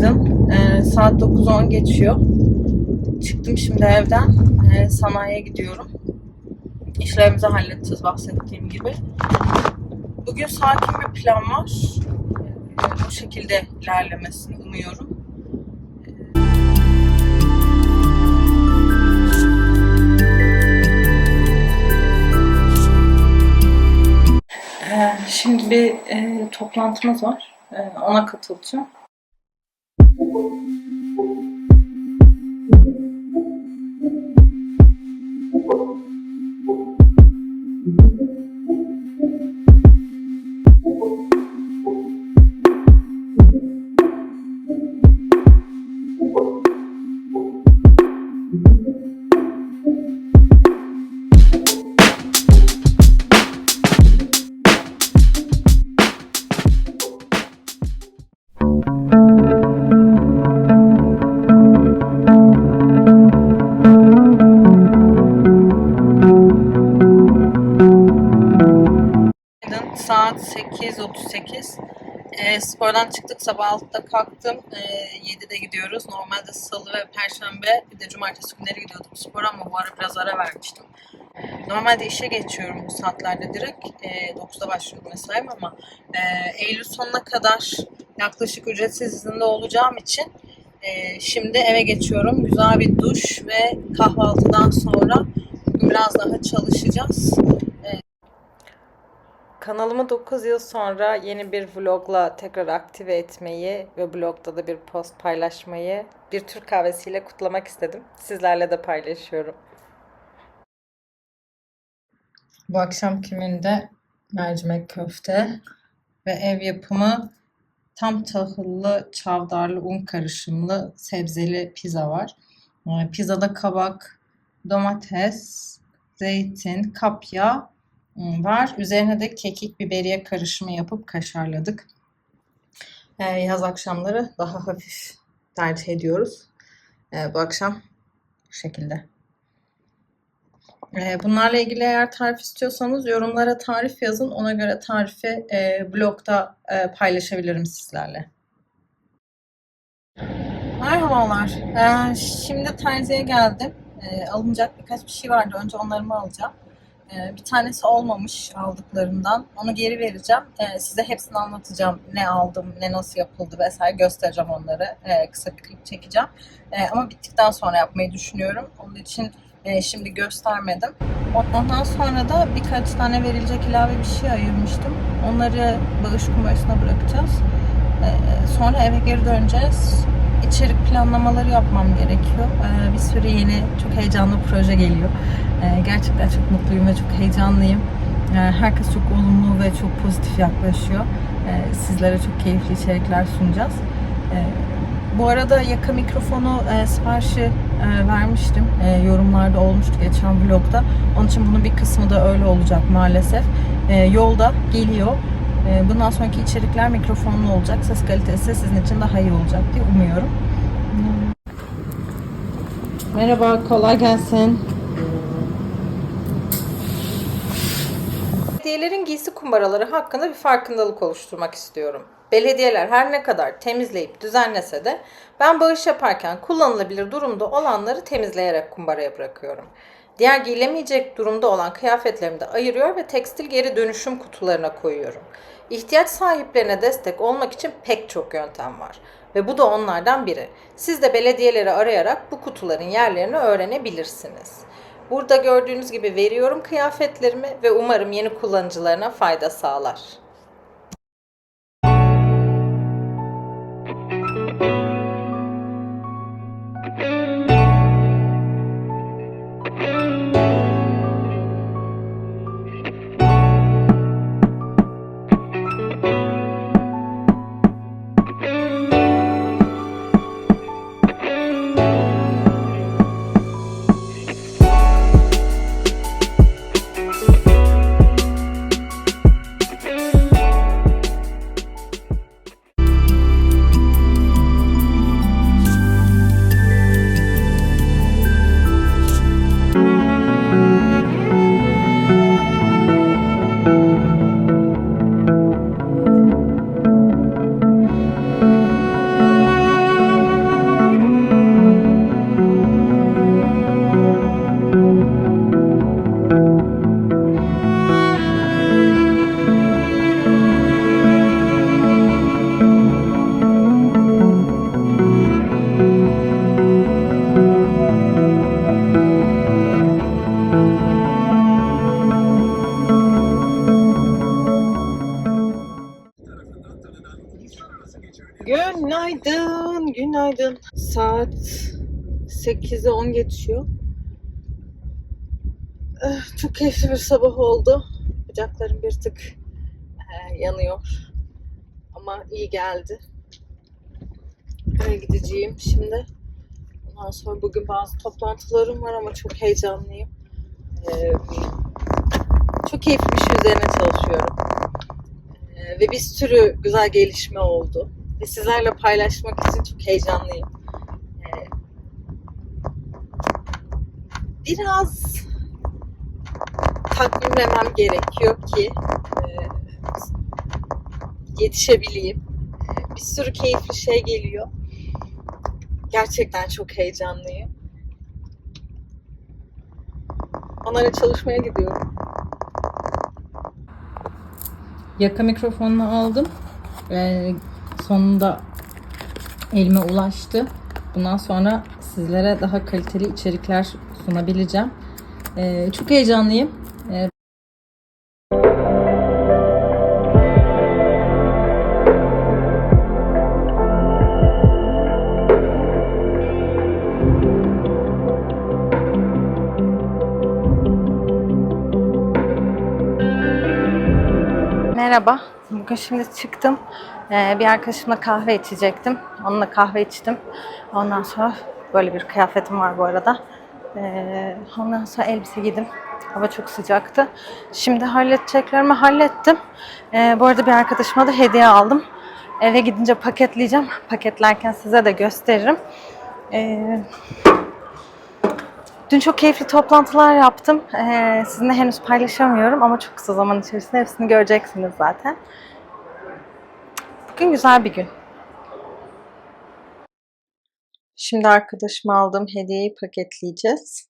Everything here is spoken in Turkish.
Günaydın. Ee, saat 9.10 geçiyor. Çıktım şimdi evden. Ee, sanayiye gidiyorum. İşlerimizi halledeceğiz bahsettiğim gibi. Bugün sakin bir plan var. Ee, bu şekilde ilerlemesini umuyorum. Ee, şimdi bir e, toplantımız var. Ee, ona katılacağım. thank you 8.38. Ee, spordan çıktık. Sabah 6'da kalktım. Ee, 7'de gidiyoruz. Normalde salı ve perşembe bir de cumartesi günleri gidiyordum spora ama bu ara biraz ara vermiştim. Normalde işe geçiyorum bu saatlerde direkt. Ee, 9'da başlıyorum mesaim ama e, Eylül sonuna kadar yaklaşık ücretsiz izinde olacağım için e, şimdi eve geçiyorum. Güzel bir duş ve kahvaltıdan sonra biraz daha çalışacağız. Kanalımı 9 yıl sonra yeni bir vlogla tekrar aktive etmeyi ve blogda da bir post paylaşmayı bir Türk kahvesiyle kutlamak istedim. Sizlerle de paylaşıyorum. Bu akşam kiminde mercimek köfte ve ev yapımı tam tahıllı, çavdarlı, un karışımlı sebzeli pizza var. Ee, Pizzada kabak, domates, zeytin, kapya var. Üzerine de kekik biberiye karışımı yapıp kaşarladık. Ee, yaz akşamları daha hafif tercih ediyoruz. Ee, bu akşam bu şekilde. Ee, bunlarla ilgili eğer tarif istiyorsanız yorumlara tarif yazın. Ona göre tarifi e, blogda e, paylaşabilirim sizlerle. Merhabalar. Şimdi terziye geldim. Alınacak birkaç bir şey vardı. Önce onlarımı alacağım. Ee, bir tanesi olmamış aldıklarımdan. Onu geri vereceğim. Ee, size hepsini anlatacağım. Ne aldım, ne nasıl yapıldı vesaire göstereceğim onları. Ee, kısa bir klip çekeceğim. Ama bittikten sonra yapmayı düşünüyorum. Onun için e, şimdi göstermedim. Ondan sonra da birkaç tane verilecek ilave bir şey ayırmıştım. Onları bağış kumbarasına bırakacağız. Sonra eve geri döneceğiz. İçerik planlamaları yapmam gerekiyor. Ee, bir sürü yeni, çok heyecanlı proje geliyor. Ee, gerçekten çok mutluyum ve çok heyecanlıyım. Ee, herkes çok olumlu ve çok pozitif yaklaşıyor. Sizlere çok keyifli içerikler sunacağız. Bu arada yaka mikrofonu e, siparişi e, vermiştim. E, yorumlarda olmuştu geçen vlogda. Onun için bunun bir kısmı da öyle olacak maalesef. E, yolda geliyor. E, bundan sonraki içerikler mikrofonlu olacak. Ses kalitesi sizin için daha iyi olacak diye umuyorum. Merhaba, kolay gelsin. Belediyelerin giysi kumbaraları hakkında bir farkındalık oluşturmak istiyorum. Belediyeler her ne kadar temizleyip düzenlese de ben bağış yaparken kullanılabilir durumda olanları temizleyerek kumbaraya bırakıyorum. Diğer giyilemeyecek durumda olan kıyafetlerimi de ayırıyor ve tekstil geri dönüşüm kutularına koyuyorum. İhtiyaç sahiplerine destek olmak için pek çok yöntem var ve bu da onlardan biri. Siz de belediyeleri arayarak bu kutuların yerlerini öğrenebilirsiniz. Burada gördüğünüz gibi veriyorum kıyafetlerimi ve umarım yeni kullanıcılarına fayda sağlar. Günaydın, günaydın. Saat 8'e 10 geçiyor. Eh, Çok keyifli bir sabah oldu. Bacaklarım bir tık eh, yanıyor. Ama iyi geldi. Eve gideceğim şimdi. Ondan sonra bugün bazı toplantılarım var ama çok heyecanlıyım. Ee, çok keyifli bir şey üzerine çalışıyorum. Ee, ve bir sürü güzel gelişme oldu. Ve sizlerle paylaşmak için çok heyecanlıyım. Ee, biraz takvimlemem gerekiyor ki e, yetişebileyim. Ee, bir sürü keyifli şey geliyor. Gerçekten çok heyecanlıyım. Onlara çalışmaya gidiyorum. Yaka mikrofonunu aldım. Ee, sonunda elime ulaştı. Bundan sonra sizlere daha kaliteli içerikler sunabileceğim. Ee, çok heyecanlıyım. Ee, Merhaba. Bugün şimdi çıktım. Ee, bir arkadaşımla kahve içecektim. Onunla kahve içtim. Ondan sonra böyle bir kıyafetim var bu arada. Ee, ondan sonra elbise giydim. Hava çok sıcaktı. Şimdi halledeceklerimi hallettim. Ee, bu arada bir arkadaşıma da hediye aldım. Eve gidince paketleyeceğim. Paketlerken size de gösteririm. Dün çok keyifli toplantılar yaptım. Ee, sizinle henüz paylaşamıyorum ama çok kısa zaman içerisinde hepsini göreceksiniz zaten. Bugün güzel bir gün. Şimdi arkadaşıma aldığım hediyeyi paketleyeceğiz.